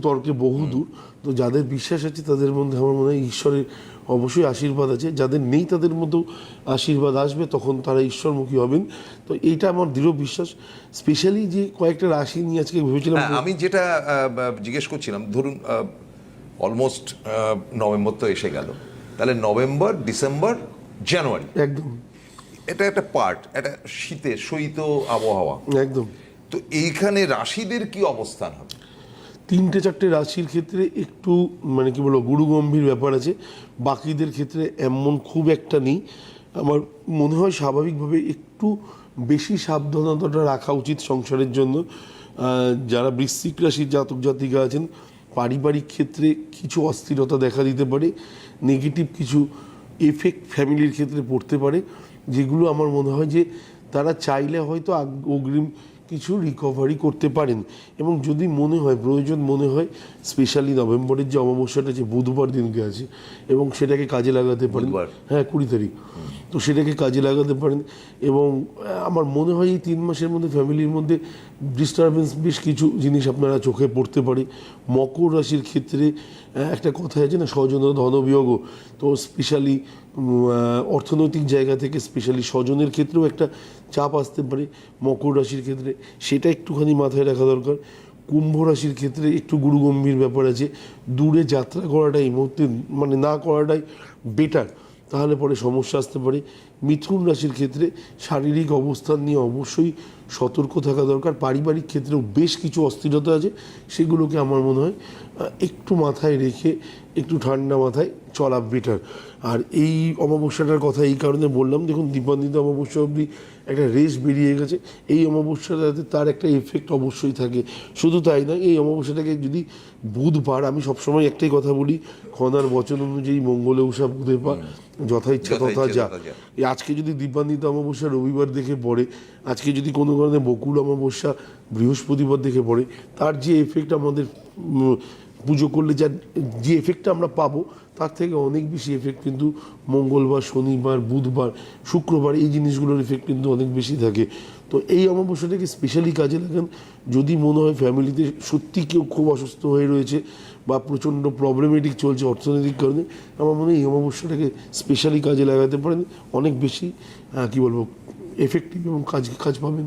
তর্কে বহুদূর তো যাদের বিশ্বাস আছে তাদের মধ্যে আমার মনে হয় ঈশ্বরের অবশ্যই আশীর্বাদ আছে। যাদের নেই তাদের মধ্যেও আশীর্বাদ আসবে তখন তারা ঈশ্বরমুখী হবেন। তো এইটা আমার দৃঢ় বিশ্বাস। স্পেশালি যে কয়েকটা রাশি নিয়ে আজকে ভেবেছিলাম হ্যাঁ, আমি যেটা জিজ্ঞেস করছিলাম ধরুন অলমোস্ট নভেম্বর তো এসে গেল। তাহলে নভেম্বর ডিসেম্বর জানুয়ারি। একদম। এটা একটা পার্ট এটা শীতে শৈত আবহাওয়া। একদম। তো এইখানে রাশিদের কি অবস্থান হবে? তিনটে চারটে রাশির ক্ষেত্রে একটু মানে কি বলব গুরু গম্ভীর ব্যাপার আছে। বাকিদের ক্ষেত্রে এমন খুব একটা নেই। আমার মনে হয় স্বাভাবিকভাবে একটু বেশি সাবধানতাটা রাখা উচিত সংসারের জন্য। যারা বৃশ্চিক রাশির জাতক জাতিকা আছেন, পারিবারিক ক্ষেত্রে কিছু অস্থিরতা দেখা দিতে পারে নেগেটিভ কিছু এফেক্ট ফ্যামিলির ক্ষেত্রে পড়তে পারে। যেগুলো আমার মনে হয় যে তারা চাইলে হয়তো অগ্রিম কিছু রিকভারি করতে পারেন। এবং যদি মনে হয় প্রয়োজন মনে হয় স্পেশালি নভেম্বরের যে অমাবস্যাটা যে বুধবার দিনকে আছে এবং সেটাকে কাজে লাগাতে পারেন। হ্যাঁ কুড়ি তারিখ। তো সেটাকে কাজে লাগাতে পারেন এবং আমার মনে হয় এই তিন মাসের মধ্যে ফ্যামিলির মধ্যে ডিস্টারবেন্স বেশ কিছু জিনিস আপনারা চোখে পড়তে পারে। মকর রাশির ক্ষেত্রে একটা কথা আছে না স্বজন ধনবিয়োগও তো স্পেশালি অর্থনৈতিক জায়গা থেকে স্পেশালি স্বজনের ক্ষেত্রেও একটা চাপ আসতে পারে মকর রাশির ক্ষেত্রে। সেটা একটুখানি মাথায় রাখা দরকার। কুম্ভ রাশির ক্ষেত্রে একটু গুরুগম্ভীর ব্যাপার আছে। দূরে যাত্রা করাটা এই মুহূর্তে মানে না করাটাই বেটার তাহলে পরে সমস্যা আসতে পারে। মিথুন রাশির ক্ষেত্রে শারীরিক অবস্থান নিয়ে অবশ্যই সতর্ক থাকা দরকার। পারিবারিক ক্ষেত্রেও বেশ কিছু অস্থিরতা আছে, সেগুলোকে আমার মনে হয় একটু মাথায় রেখে একটু ঠান্ডা মাথায় চলা বেটার আর এই অমাবস্যাটার কথা এই কারণে বললাম দেখুন দীপান্বিত অমাবস্যা অবধি একটা রেস বেরিয়ে গেছে। এই অমাবস্যাটাতে তার একটা এফেক্ট অবশ্যই থাকে। শুধু তাই না এই অমাবস্যাটাকে যদি বুধবার আমি সবসময় একটাই কথা বলি খনার বচন অনুযায়ী মঙ্গলে উষা বুধে পা যথা ইচ্ছা তথা যা। এই আজকে যদি দীপান্বিত অমাবস্যা রবিবার দেখে পড়ে আজকে যদি কোনো কারণে বকুল অমাবস্যা বৃহস্পতিবার দেখে পড়ে তার যে এফেক্ট আমাদের পুজো করলে যার যে এফেক্টটা আমরা পাবো, তার থেকে অনেক বেশি এফেক্ট কিন্তু মঙ্গলবার, শনিবার, বুধবার, শুক্রবার এই জিনিসগুলোর এফেক্ট কিন্তু অনেক বেশি থাকে। তো এই অমাবস্যাটাকে স্পেশালি কাজে লাগান। যদি মনে হয় ফ্যামিলিতে সত্যি কেউ খুব অসুস্থ হয়ে রয়েছে বা প্রচণ্ড প্রবলেমেটিক চলছে অর্থনৈতিক কারণে, আমার মনে হয় এই অমাবস্যাটাকে স্পেশালি কাজে লাগাতে পারেন। অনেক বেশি কি বলব এফেক্টিভ এবং কাজ কাজ পাবেন।